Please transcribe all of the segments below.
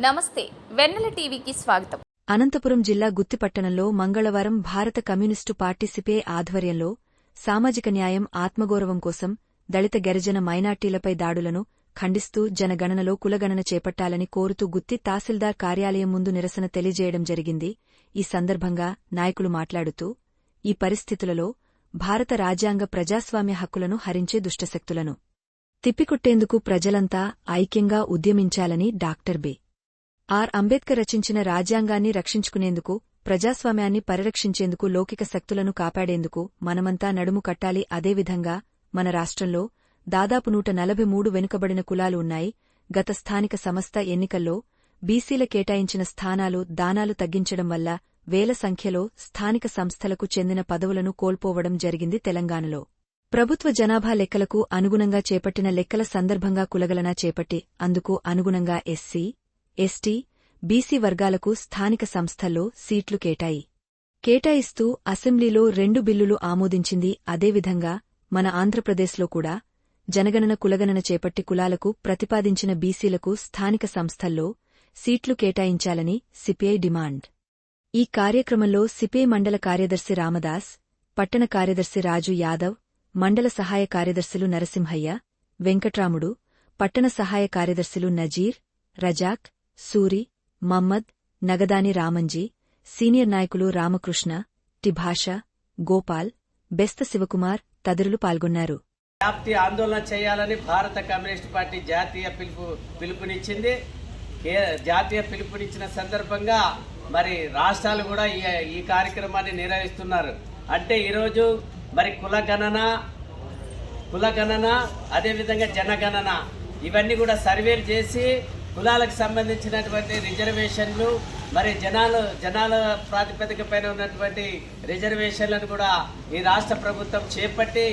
నమస్తే వెన్నెల టీవీకి స్వాగతం. అనంతపురం జిల్లా గుత్తిపట్టణంలో మంగళవారం భారత కమ్యూనిస్టు పార్టీ ఆధ్వర్యంలో సామాజిక న్యాయం ఆత్మగౌరవం కోసం దళిత గిరిజన మైనార్టీలపై దాడులను ఖండిస్తూ జనగణనలో కులగణన చేపట్టాలని కోరుతూ గుత్తి తహసీల్దార్ కార్యాలయం ముందు నిరసన తెలియజేయడం జరిగింది. ఈ సందర్భంగా నాయకులు మాట్లాడుతూ ఈ పరిస్థితులలో భారత రాజ్యాంగ ప్రజాస్వామ్య హక్కులను హరించే దుష్టశక్తులను తిప్పికొట్టేందుకు ప్రజలంతా ఐక్యంగా ఉద్యమించాలని డాక్టర్ బి. ఆర్. అంబేద్కర్ రచించిన రాజ్యాంగాన్ని రక్షించుకునేందుకు ప్రజాస్వామ్యాన్ని పరిరక్షించేందుకు లౌకిక శక్తులను కాపాడేందుకు మనమంతా నడుము కట్టాలి. అదేవిధంగా మన రాష్ట్రంలో దాదాపు నూట నలభై మూడు వెనుకబడిన కులాలు ఉన్నాయి. గత స్థానిక సంస్థ ఎన్నికల్లో బీసీల కేటాయించిన స్థానాలు దానాలు తగ్గించడం వల్ల వేల సంఖ్యలో స్థానిక సంస్థలకు చెందిన పదవులను కోల్పోవడం జరిగింది తెలంగాణలో. ప్రభుత్వ జనాభా లెక్కలకు అనుగుణంగా చేపట్టిన లెక్కల సందర్భంగా కులగలనా చేపట్టి అందుకు అనుగుణంగా ఎస్సీ ఎస్టీ బీసీ వర్గాలకు స్థానిక సంస్థల్లో సీట్లు కేటాయి. కేటాయిస్తూ అసెంబ్లీలో రెండు బిల్లులు ఆమోదించింది అదేవిధంగా మన ఆంధ్రప్రదేశ్లో కూడా జనగణన కులగణన చేపట్టి కులాలకు ప్రతిపాదించిన బీసీలకు స్థానిక సంస్థల్లో సీట్లు కేటాయించాలని సిపిఐ డిమాండ్. ఈ కార్యక్రమంలో సిపిఐ మండల కార్యదర్శి రామదాస్ పట్టణ కార్యదర్శి రాజు యాదవ్ మండల సహాయ కార్యదర్శులు నరసింహయ్య వెంకట్రాముడు పట్టణ సహాయ కార్యదర్శులు నజీర్ రజాక్ సూరి మమ్మద్ నగదాని రామంజీ సీనియర్ నాయకులు రామకృష్ణ టిభాష గోపాల్ బెస్త శివకుమార్ తదితరులు పాల్గొన్నారు. వ్యాప్తి ఆందోళన చేయాలని భారత కమ్యూనిస్ట్ పార్టీ జాతీయ పిలుపు పిలుపునిచ్చింది. జాతీయ పిలుపునిచ్చిన సందర్భంగా మరి రాష్ట్రాలు కూడా ఈ ఈ కార్యక్రమాన్ని నిర్వహిస్తున్నారు. అంటే ఈరోజు మరి కులగణన కులగణన అదేవిధంగా జనగణన ఇవన్నీ కూడా సర్వేలు చేసి కులాలకు సంబంధించినటువంటి రిజర్వేషన్లు మరి జనాలు జనాల ప్రాతిపదిక పైన ఉన్నటువంటి రిజర్వేషన్లను కూడా ఈ రాష్ట్ర ప్రభుత్వం చేపట్టి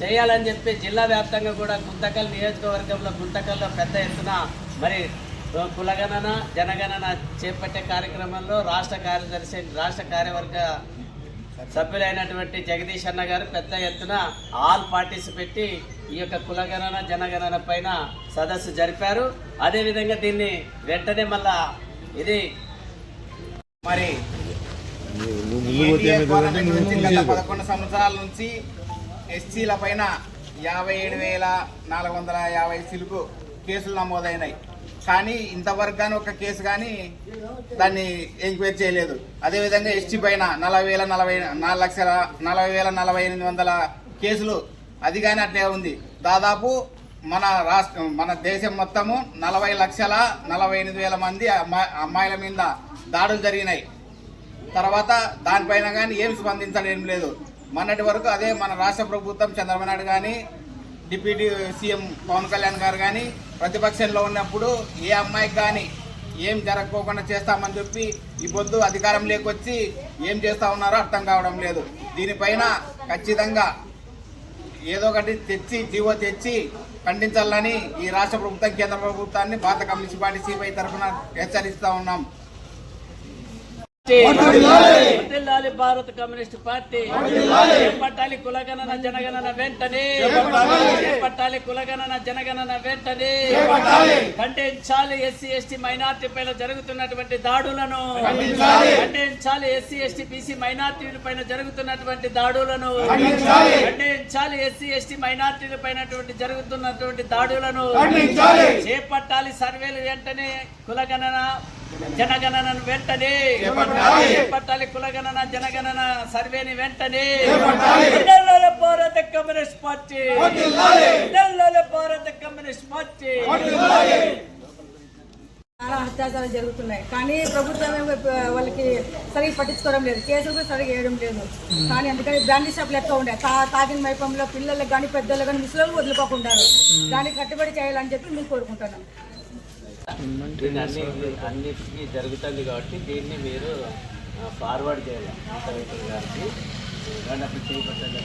చేయాలని చెప్పి జిల్లా వ్యాప్తంగా కూడా గుంతకల్ నియోజకవర్గంలో గుంతకల్లో పెద్ద ఎత్తున మరి కులగణన జనగణన చేపట్టే కార్యక్రమంలో రాష్ట్ర కార్యదర్శి రాష్ట్ర కార్యవర్గ సభ్యులైనటువంటి జగదీష్ అన్న గారు పెద్ద ఎత్తున ఆల్ పార్టీస్ పెట్టి ఈ యొక్క కులగణన జనగణన పైన సదస్సు జరిపారు. అదేవిధంగా దీన్ని వెంటనే మళ్ళా ఇది మరి పదకొండు సంవత్సరాల నుంచి ఎస్సీల పైన యాభై ఏడు వేల నాలుగు వందల యాభై సిలుకు కేసులు నమోదైనాయి. కానీ ఇంతవరకు కానీ ఒక కేసు కానీ దాన్ని ఎంక్వైరీ చేయలేదు. అదేవిధంగా ఎస్టీ పైన నలభై వేల నలభై నాలుగు లక్షల నలభై వేల నలభై ఎనిమిది వందల కేసులు అది కానీ అట్లే ఉంది. దాదాపు మన రాష్ట్రం మన దేశం మొత్తము నలభై లక్షల నలభై ఎనిమిది వేల మంది అమ్మాయి అమ్మాయిల మీద దాడులు జరిగినాయి. తర్వాత దానిపైన కానీ ఏం స్పందించడం లేదు. మొన్నటి వరకు అదే మన రాష్ట్ర ప్రభుత్వం చంద్రబాబు నాయుడు కానీ డిప్యూటీ సీఎం పవన్ కళ్యాణ్ గారు కానీ ప్రతిపక్షంలో ఉన్నప్పుడు ఏ అమ్మాయికి కానీ ఏం జరగకోకుండా చేస్తామని చెప్పి ఈ పొద్దు అధికారం లేకొచ్చి ఏం చేస్తా ఉన్నారో అర్థం కావడం లేదు. దీనిపైన ఖచ్చితంగా ఏదో ఒకటి తెచ్చి జీవో తెచ్చి ఖండించాలని ఈ రాష్ట్ర ప్రభుత్వం కేంద్ర ప్రభుత్వాన్ని భారత కమ్యూనిస్ట్ పార్టీ సిపిఐ తరఫున హెచ్చరిస్తూ ఉన్నాం. భారత కమ్యూనిస్ట్ పార్టీ. చేపట్టాలి కులగణన జనగణన వెంటనే. చేపట్టాలి. కులగణన జనగణన వెంటనే. ఖండించాలి ఎస్సీ ఎస్టీ మైనార్టీ పైన జరుగుతున్నటువంటి దాడులను. ఖండించాలి. ఎస్సీ ఎస్టీ బీసీ మైనార్టీల పైన జరుగుతున్నటువంటి దాడులను. ఖండించాలి. ఎస్సీ ఎస్టీ మైనార్టీల పైన జరుగుతున్నటువంటి దాడులను. చేపట్టాలి సర్వేలు వెంటనే. కులగణన జనగణనను వెంటనే. చేపట్టాలి. కులగణన జనగణన సర్వేని వెంటనే. నెల్లల భారత కమ్యూనిస్ట్ పార్టీ. నెల్లల భారత కమ్యూనిస్ట్ పార్టీ. చాలా అత్యాచారాలు జరుగుతున్నాయి. కానీ ప్రభుత్వం వాళ్ళకి సరిగ్గా పట్టించుకోవడం లేదు. కేసులు కూడా సరిగ్గా వేయడం లేదు. కానీ అందుకని బ్రాండీ షాపులు ఎక్కువ ఉండే. తా తాగిన మైపంలో పిల్లలకు కానీ పెద్దలు కానీ ముసలు వదులుకోకుంటారు దానికి కట్టుబడి చేయాలని చెప్పి మేము కోరుకుంటున్నాం. దీన్ని అన్ని అన్నిటికీ జరుగుతుంది కాబట్టి దీన్ని మీరు ఫార్వర్డ్ చేయాలి. కలెక్టర్ గారికి. దాన్ని అప్పుడు చేపట్టండి